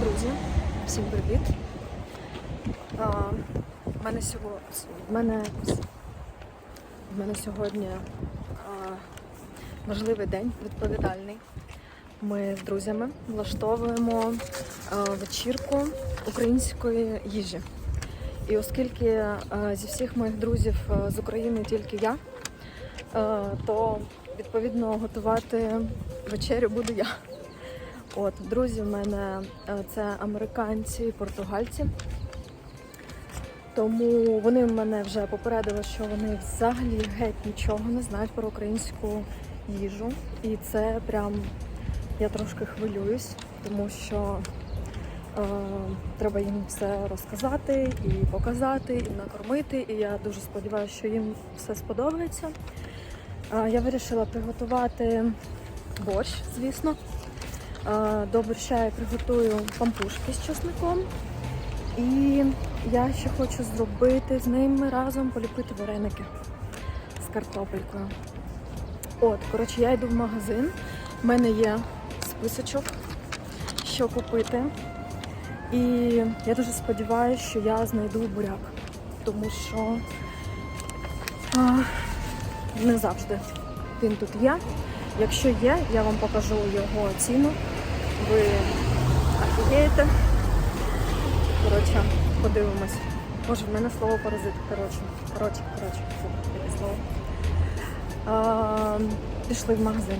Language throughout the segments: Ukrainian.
Друзі, всім привіт. А, в мене сьогодні, в мене, в мене сьогодні а, важливий день, відповідальний. Ми з друзями влаштовуємо а, вечірку української їжі. І оскільки а, зі всіх моїх друзів а, з України тільки я, а, то відповідно готувати вечерю буду я. От, друзі в мене е, це американці і португальці. Тому вони мене вже попередили, що вони взагалі геть нічого не знають про українську їжу. І це прям я трошки хвилююсь, тому що е, треба їм все розказати і показати, і накормити. І я дуже сподіваюся, що їм все сподобається. Е, я вирішила приготувати борщ, звісно. До борща я приготую пампушки з чесником. І я ще хочу зробити з ними разом поліпити вареники з картопелькою. От, коротше, я йду в магазин. У мене є списочок, що купити. І я дуже сподіваюся, що я знайду буряк, тому що а, не завжди він тут є. Якщо є, я вам покажу його ціну. Ви офігієте. Коротше, подивимось. Боже, в мене слово паразит. Коротше, коротше, коротше, таке слово. А, пішли в магазин.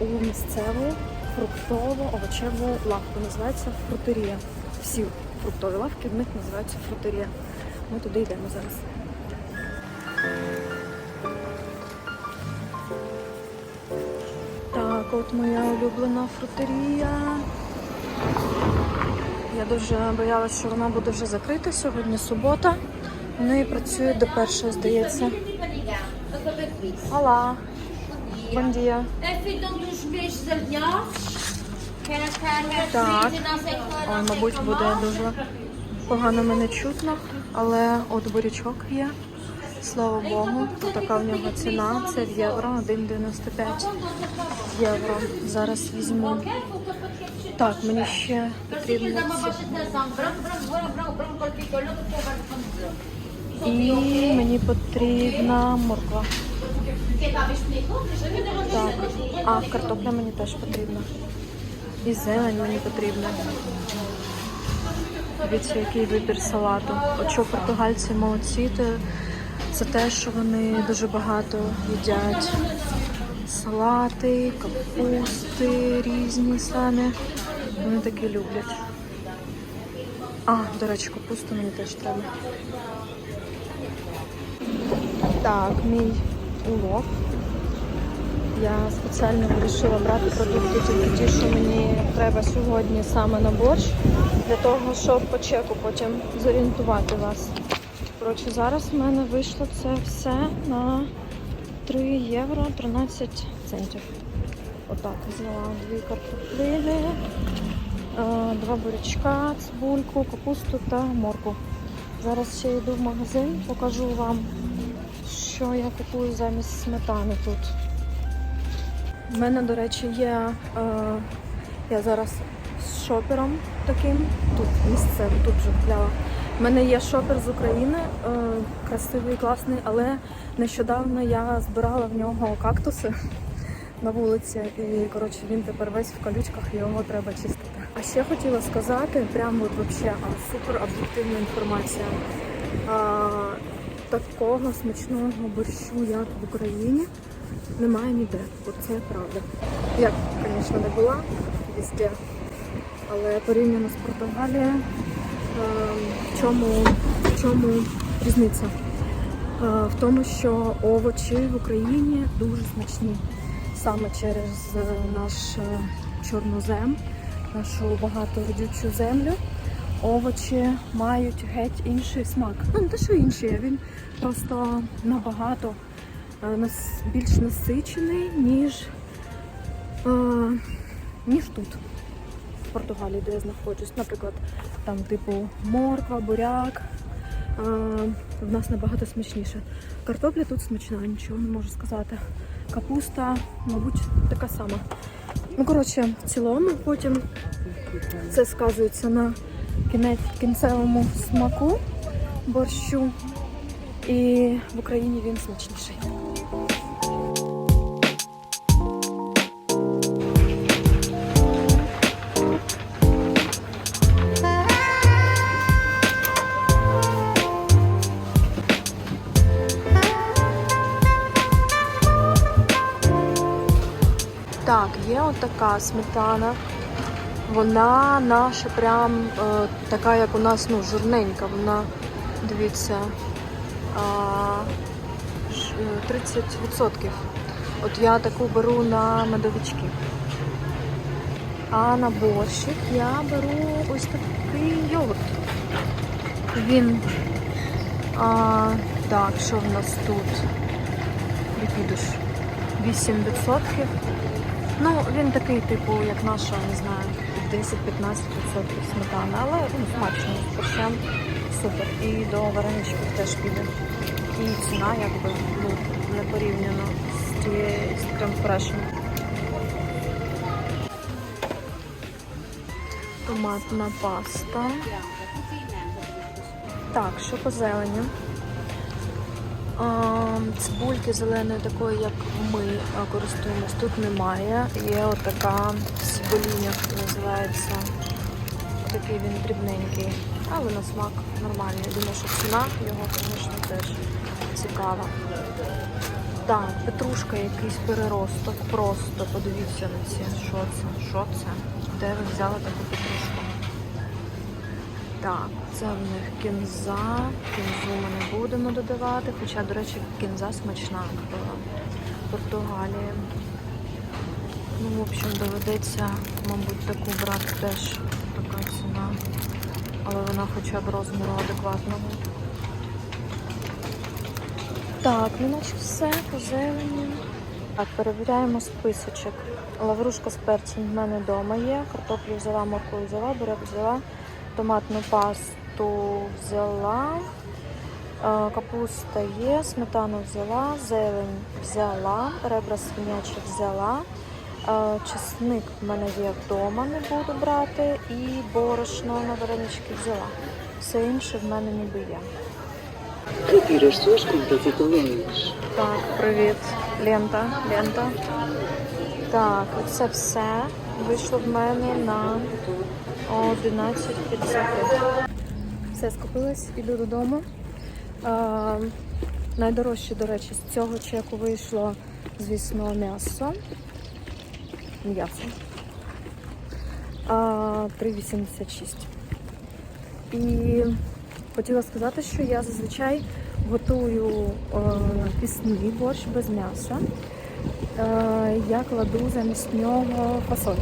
У місцеву фруктово овочеву лавку. Називається фрутерія. Всі фруктові лавки в них називаються фрутерія. Ми туди йдемо зараз. От моя улюблена фрутерія. Я дуже боялася, що вона буде вже закрита. Сьогодні субота. Вони працюють до першої, здається. Алла, ja. Так. Ой, мабуть, буде дуже погано мене чутно, але от бурячок є. Слава Богу, така в нього ціна. Це в євро, 1,95 євро. Зараз візьму. Так, мені ще потрібно. І мені потрібна морква. Так, а картопля мені теж потрібна. І зелень мені потрібна. Дивіться, який вибір салату. От португальці молодці, то це те, що вони дуже багато їдять. Салати, капусти різні самі. Вони такі люблять. А, до речі, капусту мені теж треба. Так, мій улов. Я спеціально вирішила брати продукти тільки ті, що мені треба сьогодні саме на борщ, для того, щоб по чеку потім зорієнтувати вас. Коротше, зараз в мене вийшло це все на 3 євро 13 центів. Отак взяла дві картоплини, е, два бурячка, цибульку, капусту та морку. Зараз ще йду в магазин, покажу вам, що я купую замість сметани тут. У мене, до речі, є. Е, я зараз з шопером таким, тут місцевий, тут вже купляла. У мене є шопер з України, е, красивий, класний, але нещодавно я збирала в нього кактуси на вулиці. І коротше він тепер весь в колючках, його треба чистити. А ще хотіла сказати, прямо от вообще а, супер об'єктивна інформація. А, такого смачного борщу, як в Україні, немає ніде. От це правда. Я, звісно, не була везде, але порівняно з Португалією, в чому, чому різниця? Е, В тому, що овочі в Україні дуже смачні саме через е, наш е, чорнозем, нашу багатородючу землю. Овочі мають геть інший смак. Ну, не те, що інший, він просто набагато е, більш насичений, ніж, е, ніж тут, в Португалії, де я знаходжусь. Наприклад, там типу морква, буряк. Е, в нас набагато смачніше. Картопля тут смачна, нічого не можу сказати. Капуста, мабуть, така сама. Ну, коротше, в цілому потім це сказується на кінець кінцевому смаку борщу. І в Україні він смачніший. Так, є отака сметана. Вона наша прям е, така, як у нас, ну, жирненька. Вона, дивіться, е, 30%. От я таку беру на медовички. А на борщик я беру ось такий йогурт. Він. А, так, що в нас тут? Ліквідуш. 8%. Ну, він такий, типу, як наша, не знаю, 10-15% сметана, але ну, смачно, борщем супер. І до вареничків теж піде. І ціна якби ну, не порівняно з тією з крем-фрешем. Томатна паста. Так, що по зелені? Цибульки зеленої такої, як ми користуємось, тут немає. Є отака цибуліня, називається. Такий він дрібненький, але на смак нормальний. Думаю, що ціна його, звісно, теж цікава. Так, петрушка якийсь переросток. Просто подивіться на ці. Що це? Що це? Де ви взяли таку петрушку? Так, це в них кінза. Кінзу ми не будемо додавати. Хоча, до речі, кінза смачна в Португалії. Ну, в общем, доведеться, мабуть, таку брати теж така ціна. Але вона хоча б розміру адекватного. Так, ну наче все по зелені. Так, перевіряємо списочок. Лаврушка з перцем в мене вдома є. Картоплю взяла, моркву взяла, буряк взяла, томатну пасту взяла, е, капуста є, сметану взяла, зелень взяла, ребра свинячі взяла. е, Чесник в мене є вдома, не буду брати, і борошно на варенички взяла. Все інше в мене ніби є. Вибереш сушку, де ти. Так, привіт, лента, лента. Так, це все вийшло в мене на 11.55. Все, скупилась, іду додому. А, найдорожче, до речі, з цього чеку вийшло, звісно, м'ясо. М'ясо. А, 3,86. І хотіла сказати, що я зазвичай готую е, пісний борщ без м'яса. Е, я кладу замість нього фасоль.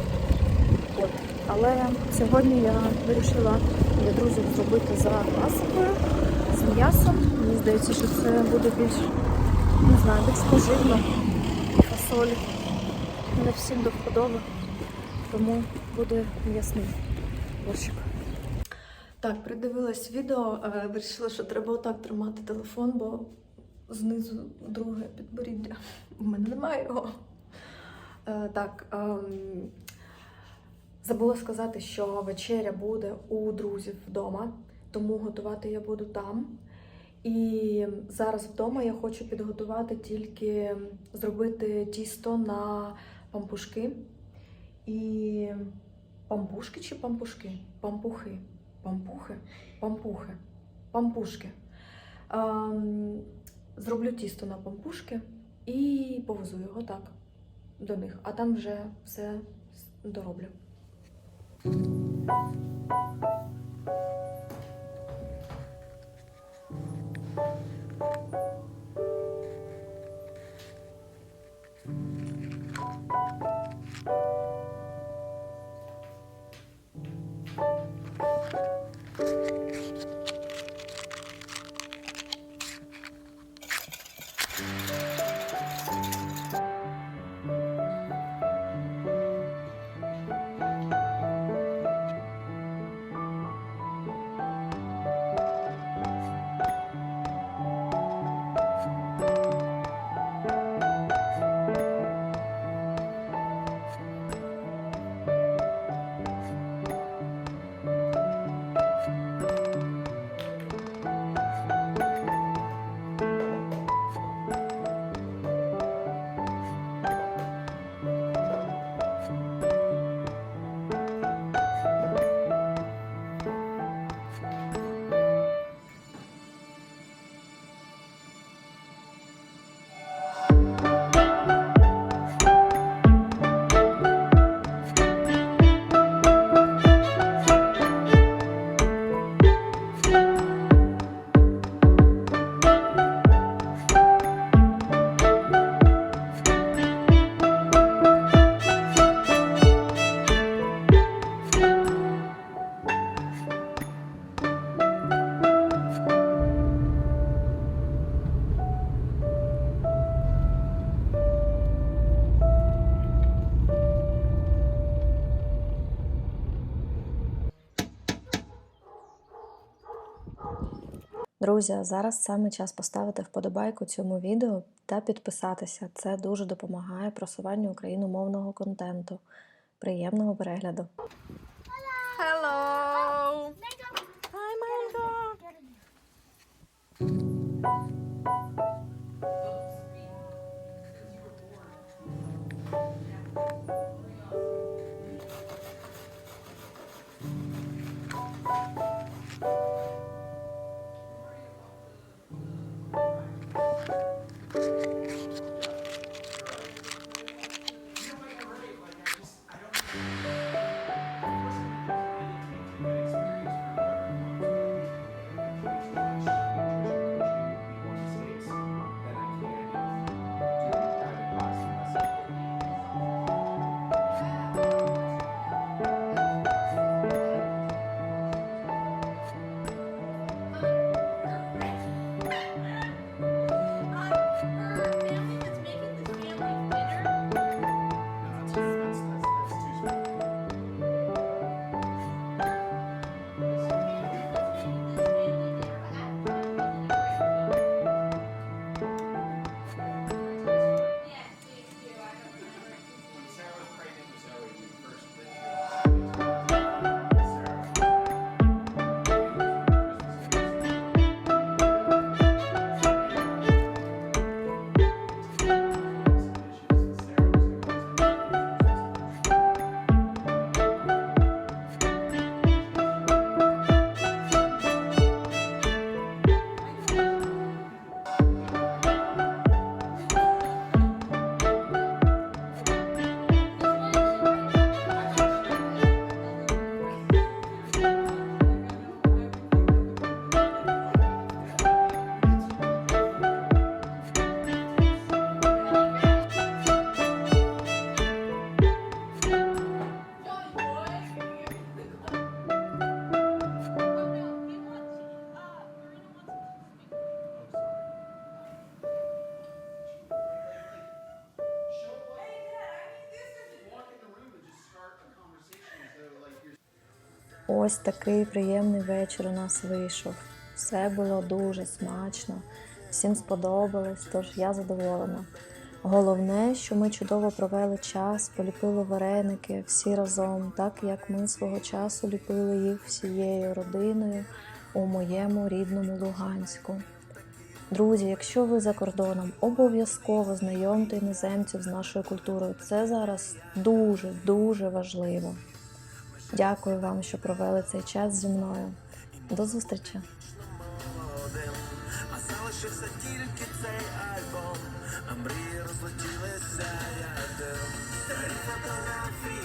Але сьогодні я вирішила для друзів зробити за класикою з м'ясом. Мені здається, що це буде більш, не знаю, більш поживно. Фасоль не всім до вподоби, тому буде м'ясний борщик. Так, придивилась відео, е, вирішила, що треба отак тримати телефон, бо знизу друге підборіддя. У мене немає його. Е, Так, ем, забула сказати, що вечеря буде у друзів вдома, тому готувати я буду там. І зараз вдома я хочу підготувати тільки зробити тісто на пампушки. І пампушки чи пампушки? Пампухи. Пампухи? Пампухи. Пампушки. Ем, зроблю тісто на пампушки і повезу його так до них, а там вже все дороблю. Thank you. Друзі, зараз саме час поставити вподобайку цьому відео та підписатися. Це дуже допомагає просуванню україномовного контенту. Приємного перегляду! Hello! Ось такий приємний вечір у нас вийшов. Все було дуже смачно, всім сподобалось, тож я задоволена. Головне, що ми чудово провели час, поліпили вареники всі разом, так як ми свого часу ліпили їх всією родиною у моєму рідному Луганську. Друзі, якщо ви за кордоном, обов'язково знайомте іноземців з нашою культурою. Це зараз дуже дуже важливо. Дякую вам, що провели цей час зі мною. До зустрічі! А залишився тільки цей альбом, а мрії розлетілися, як дим. Фотографії